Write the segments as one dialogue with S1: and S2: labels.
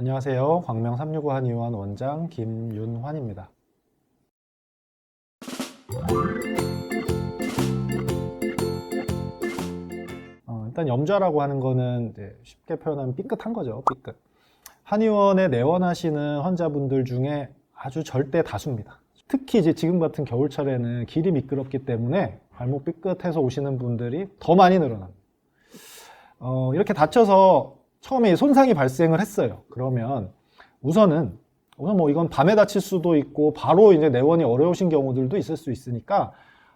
S1: 안녕하세요. 광명 365 한의원 원장 김윤환입니다. 어, 일단 염좌라고 하는 거는 쉽게 표현하면 삐끗한 거죠. 삐끗. 한의원에 내원하시는 환자분들 중에 아주 절대 다수입니다. 특히 이제 지금 같은 겨울철에는 길이 미끄럽기 때문에 발목 삐끗해서 오시는 분들이 더 많이 늘어납니다. 어, 이렇게 다쳐서 처음에 손상이 발생을 했어요. 그러면 우선은 우선 뭐 이건 밤에 다칠 수도 있고 바로 이제 내원이 어려우신 경우들도 있을 수 있으니까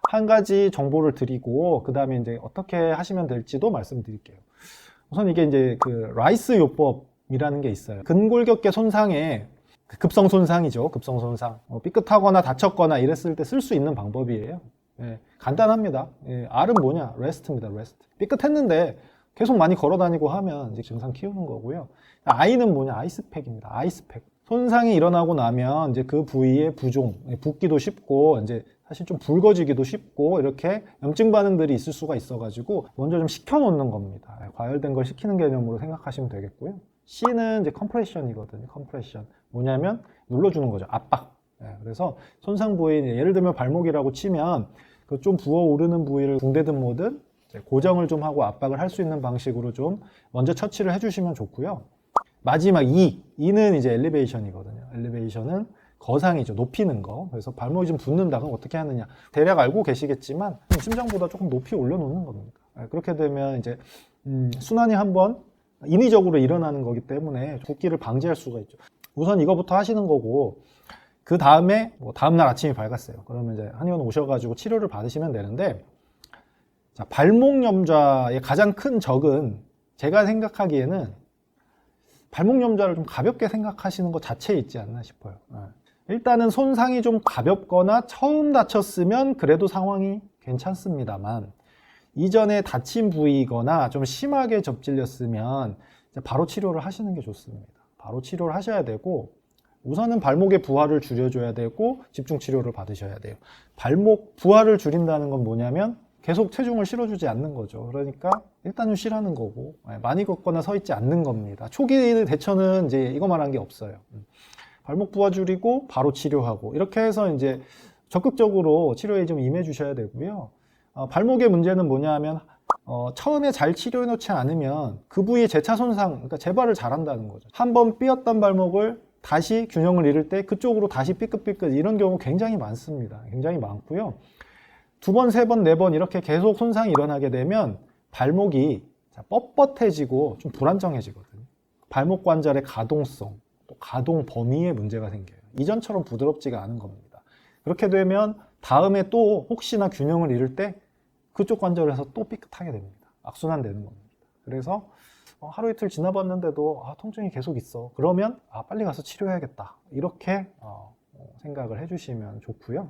S1: 한 가지 정보를 드리고 그 다음에 이제 어떻게 하시면 될지도 말씀드릴게요. 우선 이게 이제 그 라이스 요법이라는 게 있어요. 근골격계 손상에 그 급성 손상이죠. 급성 손상. 어, 삐끗하거나 다쳤거나 이랬을 때 쓸 수 있는 방법이에요. 예, 간단합니다. 예, R은 뭐냐? 레스트입니다. 레스트. 삐끗했는데 계속 많이 걸어 다니고 하면 이제 증상 키우는 거고요. I는 뭐냐? 아이스팩입니다. 아이스팩. 손상이 일어나고 나면 이제 그 부위에 부종, 예, 붓기도 쉽고 이제 사실 좀 붉어지기도 쉽고 이렇게 염증 반응들이 있을 수가 있어가지고 먼저 좀 식혀놓는 겁니다. 예, 과열된 걸 식히는 개념으로 생각하시면 되겠고요. C는 이제 컴프레션이거든요. 컴프레션. 뭐냐면 눌러주는 거죠. 압박. 예, 그래서 손상 부위, 예를 들면 발목이라고 치면 그 좀 부어오르는 부위를 붕대든 뭐든 고정을 좀 하고 압박을 할 수 있는 방식으로 좀 먼저 처치를 해주시면 좋고요. 마지막 E. E는 이제 엘리베이션이거든요. 엘리베이션은 거상이죠. 높이는 거. 그래서 발목이 좀 붓는다. 그럼 어떻게 하느냐. 대략 알고 계시겠지만 심장보다 조금 높이 올려놓는 겁니다. 예, 그렇게 되면 이제 음, 순환이 한번 인위적으로 일어나는 거기 때문에 붓기를 방지할 수가 있죠. 우선 이거부터 하시는 거고 그 다음에 뭐 다음 날 아침이 밝았어요. 그러면 이제 한의원 오셔가지고 치료를 받으시면 되는데 자, 발목 염좌의 가장 큰 적은 제가 생각하기에는 발목 염좌를 좀 가볍게 생각하시는 것 자체에 있지 않나 싶어요. 예. 일단은 손상이 좀 가볍거나 처음 다쳤으면 그래도 상황이 괜찮습니다만 이전에 다친 부위거나 좀 심하게 접질렸으면 바로 치료를 하시는 게 좋습니다. 바로 치료를 하셔야 되고 우선은 발목의 부하를 줄여줘야 되고 집중 치료를 받으셔야 돼요. 발목 부하를 줄인다는 건 뭐냐면 계속 체중을 실어주지 않는 거죠. 그러니까 일단은 쉬라는 거고 예, 많이 걷거나 서 있지 않는 겁니다. 초기 대처는 이제 이거 말한 게 없어요. 음. 발목 부하 줄이고 바로 치료하고 이렇게 해서 이제 적극적으로 치료에 좀 임해 주셔야 되고요. 어, 발목의 문제는 뭐냐 하면 어, 처음에 잘 치료해 놓지 않으면 그 부위의 재차 손상, 그러니까 재발을 잘한다는 거죠. 한번 삐었던 발목을 다시 균형을 잃을 때 그쪽으로 다시 삐끗삐끗 이런 경우 굉장히 많습니다. 굉장히 많고요. 두 번, 세 번, 네 번 이렇게 계속 손상이 일어나게 되면 발목이 자, 뻣뻣해지고 좀 불안정해지거든요. 발목 관절의 가동성, 또 가동 범위에 문제가 생겨요. 이전처럼 부드럽지가 않은 겁니다. 그렇게 되면 다음에 또 혹시나 균형을 잃을 때 그쪽 관절에서 또 삐끗하게 됩니다. 악순환 되는 겁니다. 그래서 어, 하루 이틀 지나봤는데도 아, 통증이 계속 있어. 그러면 아, 빨리 가서 치료해야겠다. 이렇게 어, 어, 생각을 해주시면 좋고요.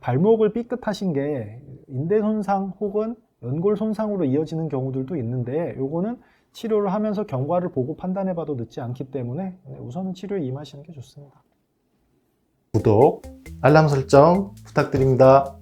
S1: 발목을 삐끗하신 게 인대 손상 혹은 연골 손상으로 이어지는 경우들도 있는데 요거는 치료를 하면서 경과를 보고 판단해 봐도 늦지 않기 때문에 우선은 치료에 임하시는 게 좋습니다.
S2: 구독, 알람 설정 부탁드립니다.